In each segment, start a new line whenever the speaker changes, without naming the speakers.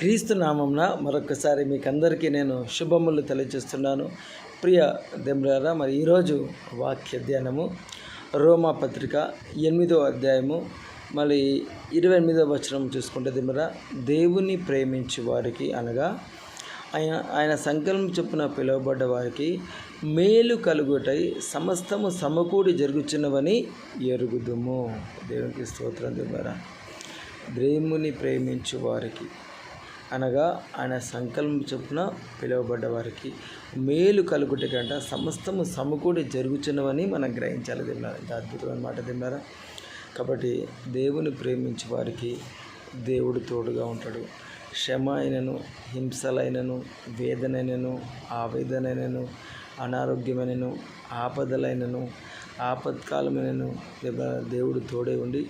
క్రీస్తు నామంన మరొకసారి మీకు అందరికీ నేను శుభములు తెలియజేస్తున్నాను. ప్రియ దెమ్రారా మరి ఈరోజు వాక్య ధ్యానము రోమా పత్రిక ఎనిమిదో అధ్యాయము మళ్ళీ ఇరవై ఎనిమిదో వచనం చూసుకుంటే దిమరా దేవుని ప్రేమించి వారికి అనగా ఆయన ఆయన సంకల్పం చొప్పున పిలువబడ్డ వారికి మేలు కలుగుటై సమస్తము సమకూడి జరుగుచున్నవని ఎరుగుదుము. దేవునికి స్తోత్రం దిమరా దేవుని ప్రేమించు వారికి అనగా ఆయన సంకల్పం చొప్పున పిలువబడ్డ వారికి మేలు కలుగుటకంట సమస్తము సమకూడి జరుగుచున్నవని మనం గ్రహించాలి తిన్నారా ఇంత అద్భుతమైన మాట తిన్నారా కాబట్టి దేవుని ప్రేమించే వారికి దేవుడు తోడుగా ఉంటాడు. శ్రమ అయినను హింసలైనను వేదనైనను ఆవేదనైనను అనారోగ్యమైనను ఆపదలైనను ఆపత్కాలమైనను దేవుడు తోడే ఉండి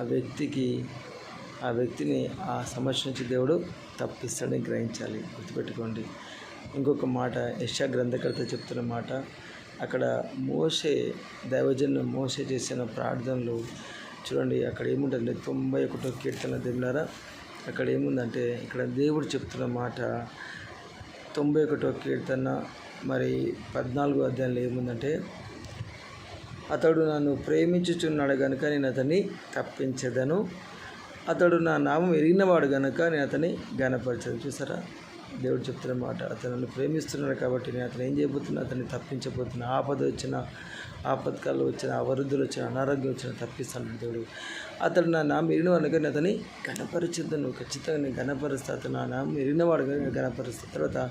ఆ వ్యక్తికి ఆ వ్యక్తిని ఆ సమస్య నుంచి దేవుడు తప్పిస్తాడని గ్రహించాలి. గుర్తుపెట్టుకోండి. ఇంకొక మాట యశా గ్రంథకర్త చెప్తున్న మాట అక్కడ మోసే దైవజన్ మోసే చేసిన ప్రార్థనలు చూడండి అక్కడ ఏముంటుంది తొంభై ఒకటో కీర్తన దేవులారా అక్కడ ఏముందంటే ఇక్కడ దేవుడు చెప్తున్న మాట తొంభై ఒకటో కీర్తన మరి పద్నాలుగో అధ్యాయంలో ఏముందంటే అతడు నన్ను ప్రేమించుచున్నాడు కనుక నేను అతన్ని తప్పించదను. అతడు నా నామం ఎరిగినవాడు గనుక నేను అతని గనపరచదు చూసారా? దేవుడు చెప్తున్న మాట అతను నన్ను ప్రేమిస్తున్నాడు కాబట్టి నేను అతను ఏం చేయబోతున్నా అతన్ని తప్పించబోతున్నా. ఆపద వచ్చిన ఆపత్కాలు వచ్చిన అవరుద్ధులు వచ్చిన అనారోగ్యం వచ్చిన తప్పిస్తాను దేవుడు. అతడు నా నామం ఎరిగినవాడు కానీ నేను అతని గణపరిచిద్దను ఖచ్చితంగా నేను గణపరుస్తా అతను నా నామం ఎరిగినవాడు నేను గణపరుస్తా తర్వాత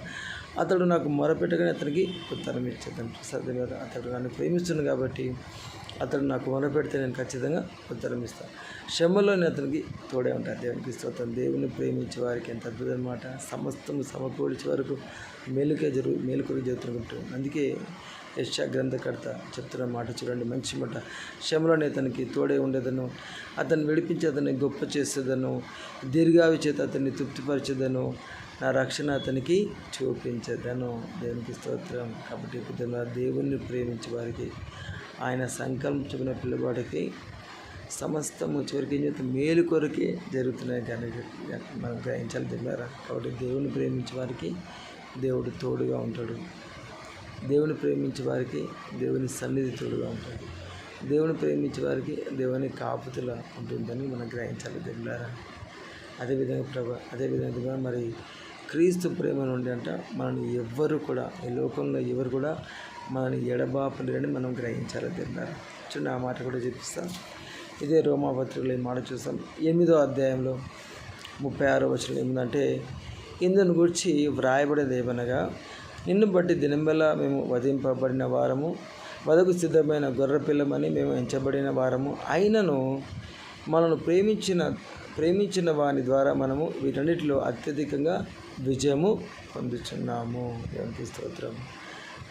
అతడు నాకు మొరపెట్టగానే అతనికి ఉత్తరం ఇచ్చేద్దాం. చూసారు అతడు నన్ను ప్రేమిస్తున్నాడు కాబట్టి అతడు నాకు వనపెడితే నేను ఖచ్చితంగా ఉత్తరం ఇస్తాను. శ్రమలోని అతనికి తోడే ఉంటారు దేవునికి స్తోత్రం. దేవుని ప్రేమించే వారికి ఎంత అద్భుతం అనమాట సమస్తము సమకూర్చే వరకు మేలుకే జరుగు మేలుకొని జరుగుతుంటుంది అందుకే యశ గ్రంథకర్త చెప్తున్న మాట చూడండి. మంచి మాట. శమలోని అతనికి తోడే ఉండేదను. అతన్ని విడిపించి అతన్ని గొప్ప చేసేదను దీర్ఘావి చేత అతన్ని తృప్తిపరిచేదను. నా రక్షణ అతనికి చూపించదను. దేవునికి స్తోత్రం. కాబట్టి ఇప్పుడు దేవుణ్ణి ప్రేమించే వారికి ఆయన సంకల్పించుకున్న పిల్లవాడికి సమస్తము చివరికి ఏం చేస్తే మేలు కొరకే జరుగుతున్నాయి కానీ మనం గ్రహించాలి తెలియరా కాబట్టి దేవుని ప్రేమించే వారికి దేవుడు తోడుగా ఉంటాడు. దేవుని ప్రేమించే వారికి దేవుని సన్నిధి తోడుగా ఉంటాడు. దేవుని ప్రేమించే వారికి దేవుని కాపుతుల ఉంటుందని మనం గ్రహించాలి తెలియారా అదేవిధంగా ప్రభా అదేవిధంగా మరి క్రీస్తు ప్రేమ నుండి అంట మనల్ని ఎవ్వరు కూడా ఈ లోకంలో ఎవరు కూడా మనల్ని ఎడబాపలేరని మనం గ్రహించాలి తిన్నారు చూడండి ఆ మాట కూడా చూపిస్తాం. ఇదే రోమాపత్రికలో ఈ మాట చూస్తాం. ఎనిమిదో అధ్యాయంలో ముప్పై ఆరో వచ్చిన ఏమిటంటే ఇందును గురించి వ్రాయబడేది ఏమనగా నిన్ను బట్టి దినంబెల మేము వధింపబడిన వారము వదకు సిద్ధమైన గొర్రెపిల్లమని మేము ఎంచబడిన వారము. అయినను మనను ప్రేమించిన ప్రేమించిన వాని ద్వారా మనము వీటన్నిటిలో అత్యధికంగా విజయము పొందుతున్నాము దేవునికి స్తోత్రం.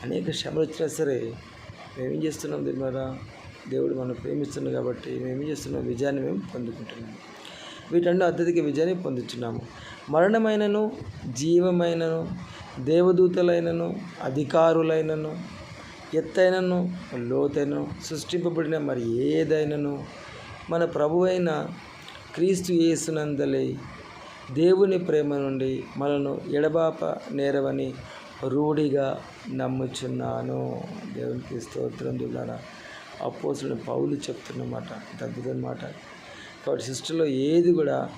అనేక శ్రమలు వచ్చినా సరే మేమేం చేస్తున్నాం దీని ద్వారా? దేవుడు మనం ప్రేమిస్తున్నాం కాబట్టి మేమేం చేస్తున్నాం? విజయాన్ని మేము పొందుకుంటున్నాము. వీటంలో అత్యధిక విజయాన్ని పొందుతున్నాము మరణమైనను జీవమైనను దేవదూతలైనను అధికారులైనను ఎత్తైనను లోతైనను సృష్టింపబడిన మరి ఏదైనను మన ప్రభు అయిన క్రీస్తు యేసునందలే దేవుని ప్రేమ నుండి మనను ఎడబాప నేరవని రూఢిగా నమ్ముచున్నాను. దేవునికి స్తోత్రం ద్వారా అపోసులు పౌలు చెప్తున్నమాట తగ్గుదన్నమాట కాబట్టి సిస్టర్లో ఏది కూడా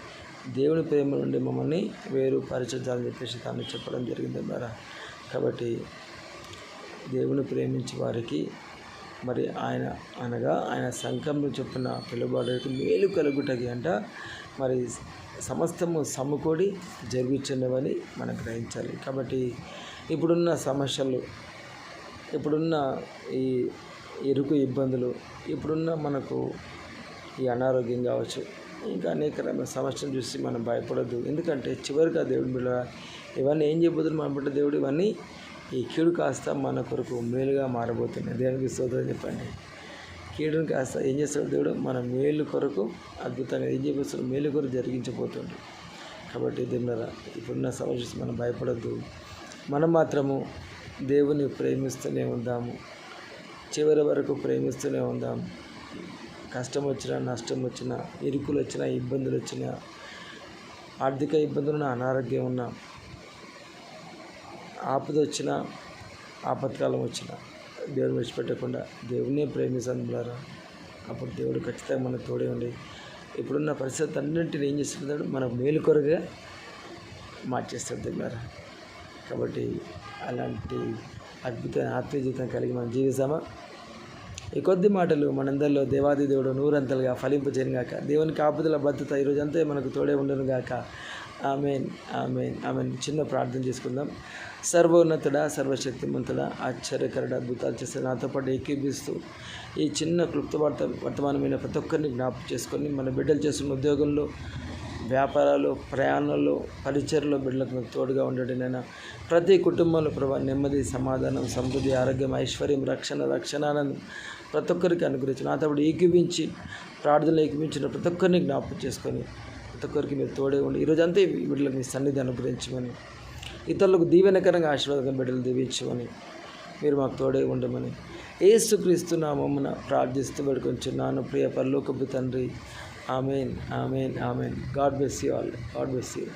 దేవుని ప్రేమ నుండి మమ్మల్ని వేరు పరిచయాలని చెప్పేసి తాను చెప్పడం జరిగింది ద్వారా కాబట్టి దేవుని ప్రేమించే వారికి మరి ఆయన అనగా ఆయన సంఘంలో చెప్పిన పిలువబడేకి మేలు కలుగుటకి అంట మరి సమస్తము సమకూడి జరుగుతున్నవని మనం గ్రహించాలి. కాబట్టి ఇప్పుడున్న సమస్యలు ఇప్పుడున్న ఈ ఇరుకు ఇబ్బందులు ఇప్పుడున్న మనకు ఈ అనారోగ్యం కావచ్చు ఇంకా అనేక రకమైన సమస్యలు చూసి మనం భయపడద్దు. ఎందుకంటే చివరిగా దేవుడి మీద ఇవన్నీ ఏం చేయబోతుంది మన బిడ్డ దేవుడు? ఇవన్నీ ఈ కీడు కాస్త మన కొరకు మేలుగా మారబోతున్నాయి. దేవునికి సోదరం చెప్పండి. కీడును కాస్త ఏం చేస్తాడు దేవుడు? మన మేలు కొరకు అద్భుతంగా ఏం చేయబోతున్నాడు మేలు కొరకు జరిగించబోతుంది కాబట్టి దేవుళ్ళరా ఇప్పుడున్న సమస్య మనం భయపడద్దు. మనం మాత్రము దేవుని ప్రేమిస్తూనే ఉందాము. చివరి వరకు ప్రేమిస్తూనే ఉందాం. కష్టం వచ్చినా నష్టం వచ్చినా ఇరుకులు వచ్చినా ఇబ్బందులు వచ్చినా ఆర్థిక ఇబ్బందులు ఉన్న అనారోగ్యం ఉన్న ఆపద వచ్చిన ఆపత్కాలం వచ్చినా దేవుని విడిచిపెట్టకుండా దేవుడినే ప్రేమిస్తాను అప్పుడు దేవుడు ఖచ్చితంగా మనకు తోడే ఉండి ఇప్పుడున్న పరిస్థితి అన్నింటిని ఏం చేస్తున్నాడు మనకు మేలు కొరగా మార్చేస్తాడు దగ్గర కాబట్టి అలాంటి అద్భుతమైన ఆత్మీయ జీవితం కలిగి మనం జీవిస్తామా? ఈ కొద్ది మాటలు మనందరిలో దేవాది దేవుడు నూరంతలుగా ఫలింపచేయను గాక. దేవునికి ఆపుదల భద్రత ఈరోజు అంతే మనకు తోడే ఉండను గాక. Amen amen amen. చిన్న ప్రార్థన చేసుకుందాం. సర్వోన్నతుడ సర్వశక్తిమంతుడ ఆశ్చర్యకరడ అద్భుతాలు చేస్తే నాతో పాటు ఏకీభిస్తూ ఈ చిన్న క్లుప్త వార్త వర్తమానమైన ప్రతి ఒక్కరిని జ్ఞాపకం చేసుకొని మన బిడ్డలు చేస్తున్న ఉద్యోగంలో వ్యాపారాలు ప్రయాణాల్లో పరిచయలో బిడ్డలకు మీకు తోడుగా ఉండడం నేను ప్రతి కుటుంబంలో ప్రభా నెమ్మది సమాధానం సమృద్ధి ఆరోగ్యం ఐశ్వర్యం రక్షణ రక్షణానందం ప్రతి ఒక్కరికి అనుగ్రహించి నాతో పాటు ప్రార్థనలు ఏకీపించిన ప్రతి ఒక్కరిని జ్ఞాపకం చేసుకొని ప్రతి ఒక్కరికి మీరు తోడే ఉండి ఈరోజంతా అంతే బిడ్డలకు మీ సన్నిధి అనుగ్రహించమని ఇతరులకు దీవెనకరంగా ఆశీర్వాదం బిడ్డలు దీవించమని మీరు మాకు తోడే ఉండమని ఏసుక్రీస్తు నామమున ప్రార్థిస్తూ పెడుకొంచున్నాను ప్రియ పరలోకపు తండ్రి amen amen amen. God bless you all. God bless you.